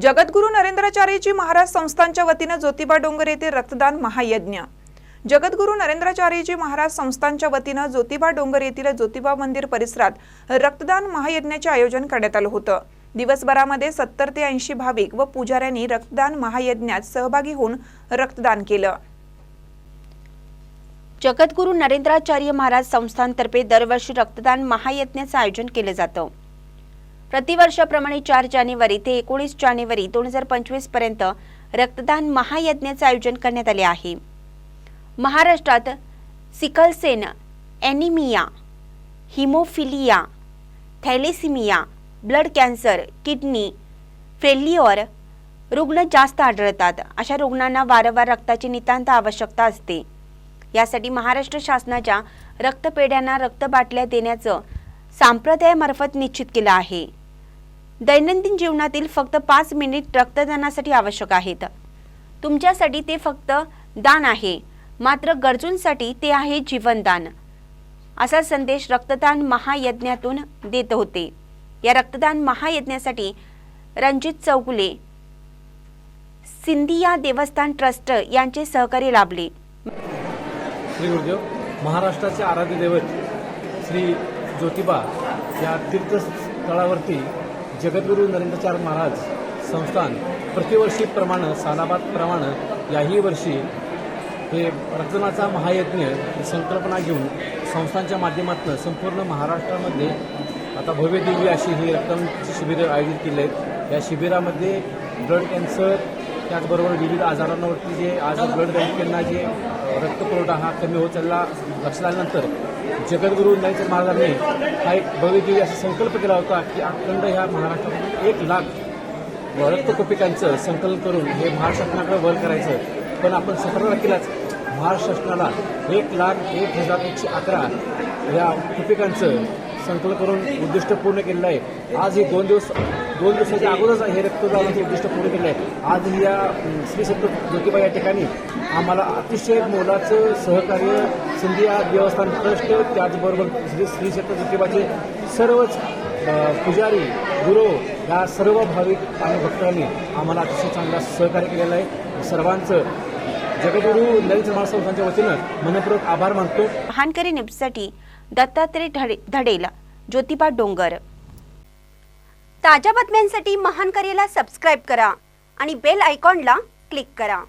जगद्गुरू नरेंद्राचार्यजी महाराज संस्थांच्या वतीनं ज्योतिबा डोंगर येथे रक्तदान महायज्ञ. जगद्गुरू नरेंद्राचार्यजी महाराज संस्थांच्या वतीनं ज्योतिबा डोंगर येथील ज्योतिबा मंदिर परिसरात रक्तदान महायज्ञाचे आयोजन करण्यात आलं होतं. दिवसभरामध्ये सत्तर ते ऐंशी भाविक व पुजाऱ्यांनी रक्तदान महायज्ञात सहभागी होऊन रक्तदान केलं. जगद्गुरू नरेंद्राचार्य महाराज संस्थांतर्फे दरवर्षी रक्तदान महायज्ञाचं आयोजन केलं जातं. प्रतिवर्षाप्रमाणे चार जानेवारी ते एकोणीस जानेवारी दोन हजार पंचवीसपर्यंत रक्तदान महायज्ञाचे आयोजन करण्यात आले आहे. महाराष्ट्रात sickle cell anaemia haemophilia thalassaemia blood cancer kidney failure रुग्ण जास्त आढळतात. अशा रुग्णांना वारंवार रक्ताची नितांत आवश्यकता असते. यासाठी महाराष्ट्र शासनाच्या रक्तपेढ्यांना रक्तबाटल्या देण्याचं सांप्रदायामार्फत निश्चित केलं आहे. दैनंदिन जीवनातील फक्त पाच मिनिट रक्तदानासाठी आवश्यक आहेत. तुमच्यासाठी ते फक्त दान आहे. मात्र गरजूंसाठी ते आहे जीवनदान. असा संदेश रक्तदान महायज्ञातून देत होते. या रक्तदान महायज्ञासाठी रणजित चौगुले सिंधिया देवस्थान ट्रस्ट यांचे सहकार्य लाभले. श्री गुरुदेव महाराष्ट्राचे आराध्य दैवत श्री ज्योतिबा या तीर्थस्थळावरती जगद्गुरू नरेंद्रचार महाराज संस्थान प्रतिवर्षीप्रमाणे सालाबादप्रमाणे याही वर्षी हे रक्तदानाचा महायज्ञ संकल्पना घेऊन संस्थांच्या माध्यमातून संपूर्ण महाराष्ट्रामध्ये आता भव्य दिव्य अशी ही रक्तदानाची शिबिरं आयोजित केली आहेत या शिबिरामध्ये ब्लड कॅन्सर त्याचबरोबर विविध आजारांवरती जे आज ब्लड बँकांना जे रक्तपुरवठा हा कमी होत चालला लक्षात आल्यानंतर जगद्गुरू नरेंद्र महाराजांनी हा एक भव्यदिव्य असा संकल्प केला होता की अखंड ह्या महाराष्ट्रात एक लाख रक्तकुपिकांचं संकलन करून हे महाराष्ट्राकडे वर करायचं. पण आपण सतरा केलाच. महाराष्ट्र शासनाला एक लाख एक हजार एकशे अकरा या कुपिकांचं संकल्प करून उद्दिष्ट पूर्ण केलेलं आहे. आज हे दोन दिवस दोन दिवसाच्या अगोदरच हे रक्तदानाचं उद्दिष्ट पूर्ण केलं आहे. आज या श्री संत ज्योतिबा या ठिकाणी आम्हाला अतिशय मोलाचं सहकार्य सिंधिया देवस्थान ट्रस्ट त्याचबरोबर श्री श्री संत ज्योतिबाचे सर्वच पुजारी गुरु या सर्व भाविक आणि भक्तांनी आम्हाला अतिशय चांगला सहकार्य केलेलं आहे. सर्वांचं जगगुरु ललित महाराज संस्थांच्या वतीनं मनपूर्वक आभार मानतो. महानकरी न्यूजसाठी दत्तात्रय धडे धडेल ज्योतिबा डोंगर. ताज्या बातम्यांसाठी महानकरीला सबस्क्राईब करा आणि बेल आयकॉनला क्लिक करा.